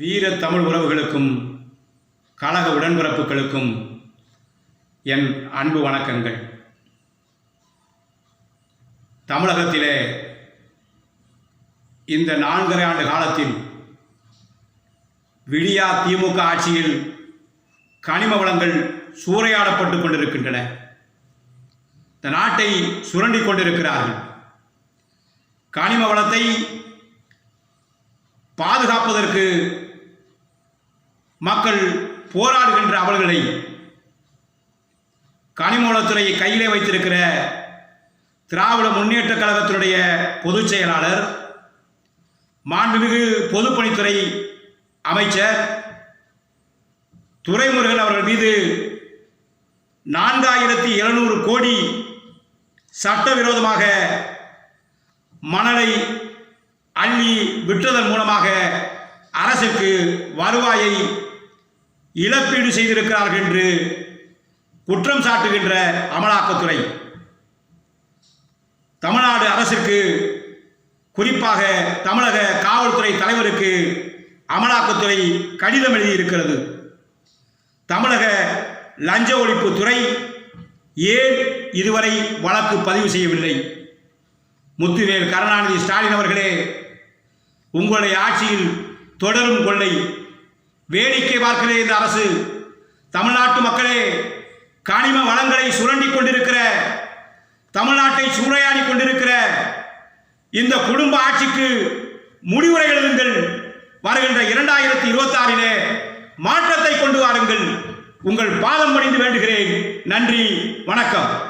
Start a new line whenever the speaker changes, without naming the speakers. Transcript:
வீர தமிழ் உறவுகளுக்கும் கழக உடன்பிறப்புகளுக்கும் என் அன்பு வணக்கங்கள். தமிழகத்திலே இந்த நான்கரை ஆண்டு காலத்தில் விடியா திமுக ஆட்சியில் கனிம வளங்கள் சூறையாடப்பட்டு கொண்டிருக்கின்றன. இந்த நாட்டை சுரண்டி கொண்டிருக்கிறார்கள். கனிம வளத்தை பாதுகாப்பதற்கு மக்கள் போராடுகின்ற அவர்களை கனிமூலத்துறையை கையிலே வைத்திருக்கிற திராவிட முன்னேற்ற கழகத்தினுடைய பொதுச் செயலாளர் மாண்புமிகு பொதுப்பணித்துறை அமைச்சர் துறைமுருகன் அவர்கள் மீது நான்காயிரத்தி எழுநூறு கோடி சட்டவிரோதமாக மணலை அள்ளி விற்றதன் மூலமாக அரசுக்கு வருவாயை இழப்பீடு செய்திருக்கிறார்கள் என்று குற்றம் சாட்டுகின்ற அமலாக்கத்துறை. தமிழ்நாடு அரசுக்கு குறிப்பாக தமிழக காவல்துறை தலைவருக்கு அமலாக்கத்துறை கடிதம் எழுதியிருக்கிறது. தமிழக லஞ்ச ஒழிப்பு துறை ஏன் இதுவரை வழக்கு பதிவு செய்யவில்லை? முத்துவேல் கருணாநிதி ஸ்டாலின் அவர்களே உங்களுடைய ஆட்சியில் தொடரும் கொள்ளை வேடிக்கை பார்க்கிறே இந்த அரசு. தமிழ்நாட்டு மக்களே கனிம வளங்களை சுரண்டி கொண்டிருக்கிற தமிழ்நாட்டை சூறையாடி கொண்டிருக்கிற இந்த குடும்ப ஆட்சிக்கு முடிவுரை எழுதுங்கள். வருகின்ற இரண்டாயிரத்தி இருபத்தி ஆறிலே மாற்றத்தை கொண்டு வாருங்கள். உங்கள் பாதம் பணிந்து வேண்டுகிறேன். நன்றி வணக்கம்.